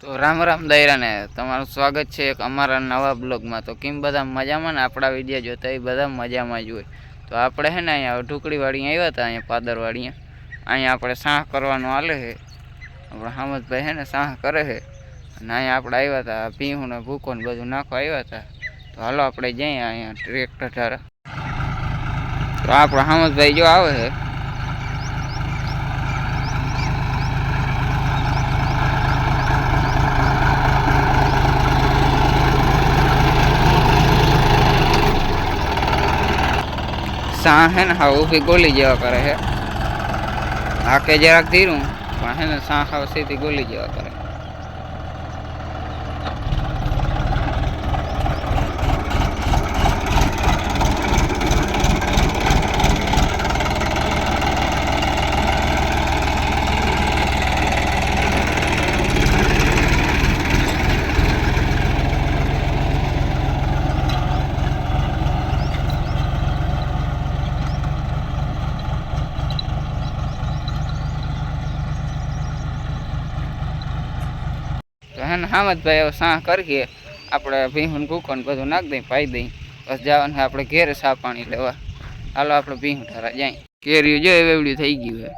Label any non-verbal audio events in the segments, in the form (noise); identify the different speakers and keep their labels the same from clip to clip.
Speaker 1: તો રામ રામ દૈરાને તમારું સ્વાગત છે એક અમારા નવા બ્લોગમાં. તો કેમ બધા મજામાં ને? આપણા વીડિયો જોતા એ બધા મજામાં જ હોય. તો આપણે હે ને અહીંયા ઢુકડીવાળી આવ્યા હતા, અહીંયા પાદર વાળી અહીંયા આપણે સાહ કરવાનું હાલે છે આપણે હામદભાઈ હે ને સાહ કરે છે અને અહીંયા આપણે આવ્યા હતા પીહું ને ભૂકો ને બધું નાખવા આવ્યા હતા. તો હાલો આપણે જઈએ અહીંયા ટ્રેક્ટર ધારા. તો આપણે હામદભાઈ જો આવે છે સા હે ને, હા, ઊભી ગોલી જેવા કરે છે હાકે જરાક ધીરું, પણ હે ને સા ખાવ સીધી ગોલી જેવા કરે. તો હે ને હામદભાઈ હવે સાહ કરીએ. આપણે ભીહું ને બધું નાખી દઈ, પાઈ દઈ. બસ જવાનું આપણે ઘેર સા પાણી લેવા. હાલો આપણે ભીહું ઠારા જાય. કેરીઓ જો એવડ્યું થઈ ગયું હવે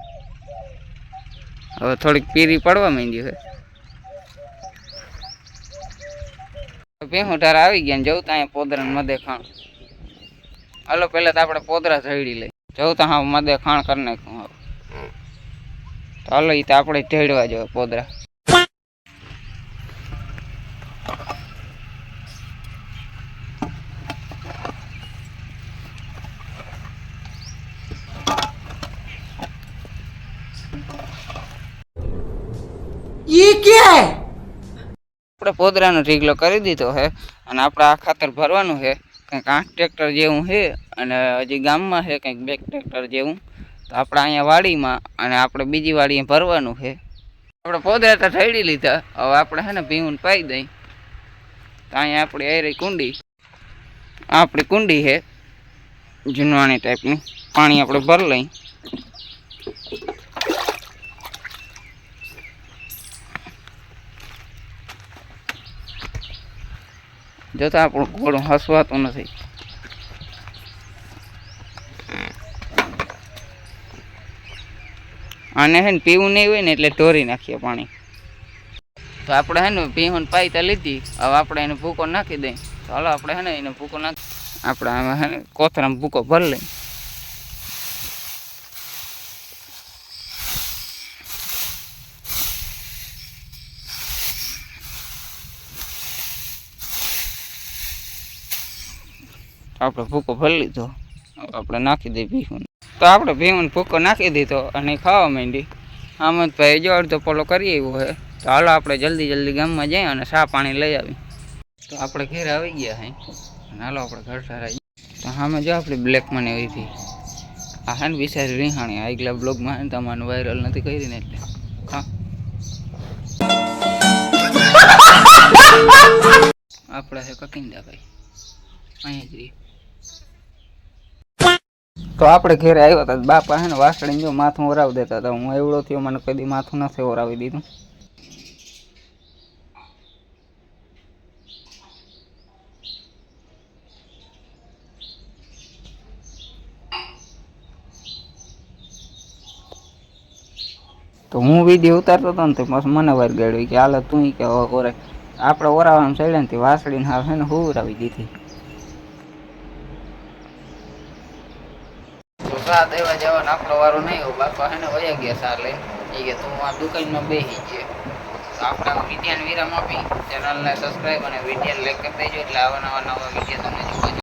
Speaker 1: હવે થોડીક પીરી પડવા માંડી છે ભીહું ઠારા આવી ગયા જવું તો અહીંયા પોદરા ને મદે ખાણ. હાલો, પહેલાં તો આપણે પોદરા ઝડી લઈ જવું તો હા મદે ખાણ કરી નાખું હવે. હાલો એ તો આપણે ઢેડવા જોઈએ પોદરા. આપણે પોદરાનો ઢીગલો કરી દીધો છે અને આપણે આ ખાતર ભરવાનું છે કંઈક આઠ ટ્રેક્ટર જેવું છે અને હજી ગામમાં છે કંઈક બે ટ્રેક્ટર જેવું. તો આપણે અહીંયા વાડીમાં અને આપણે બીજી વાડીએ ભરવાનું છે આપણે પોદરા તો ઠેડી લીધા. હવે આપણે છે ને ભીવું પાઈ દઈ. તો અહીંયા આપણી એરી કુંડી. આપણી કુંડી છે જૂનવાણી ટાઈપની પાણી આપણે ભરી લઈ. જોતા આપણું ઘોડું હસવાતું નથી. આને હે ને પીવું નહીં હોય ને એટલે ઢોરી નાખીએ પાણી. તો આપણે હે ને પીવું પાઈ તો લીધી. હવે આપણે એને ભૂકો નાખી દઈએ. તો હાલો આપણે હે ને એને ભૂકો નાખી આપણે આમાં હે ને કોથરામાં ભૂકો ભરી લઈએ. આપણે ભૂકો ભરી લીધો. આપણે નાખી દઈએ ભીહું તો આપણે ભીહું ભૂકો નાખી દીધો અને ખાવા માંડી. આમદભાઈ જો અડધો પોલો કરી આવ્યો હોય. તો હાલો આપણે જલ્દી જલ્દી ગામમાં જઈએ અને શા પાણી લઈ આવી તો આપણે ઘેર આવી ગયા હે. અને હાલો આપણે ઘર સારા તો સામે જો આપણે બ્લેક મને એવી હતી. આ હા ને બિચારી રીહાણી આગલા બ્લોગમાં તમારું વાયરલ નથી કરી ને એટલે. હા. (laughs) આપણે છે કકિંદા ભાઈ અહીંયા જ રહીએ. તો આપણે ઘરે આવ્યા હતા બાપા હે ને વાસળીને જો માથું ઓરાવી દેતા હતા હું એવડો થયો, મને કદી માથું નથી ઓરાવી દીધું. તો હું વીડિયો ઉતારતો હતો ને તો મને વાર ગાડ્યું કે, હાલ, તું કે ઓરે આપણે ઓરાવાનું ચડ્યા ને તે વાસળીને હાવ હે ને હું ઓરાવી દીધી. સા દેવા જવાનો આપણો વારો નહીં હોય. બાપા હે ને વયા ગયા સા લઈને એ કે તું આ દુકાનમાં બેસી ગયે. આપણા આ વિરામ આપી. ચેનલને સબસ્ક્રાઈબ અને વિડીયોને લાઈક કરી દેજો. એટલે આવા નવા નવા વીડિયો તમને જોવા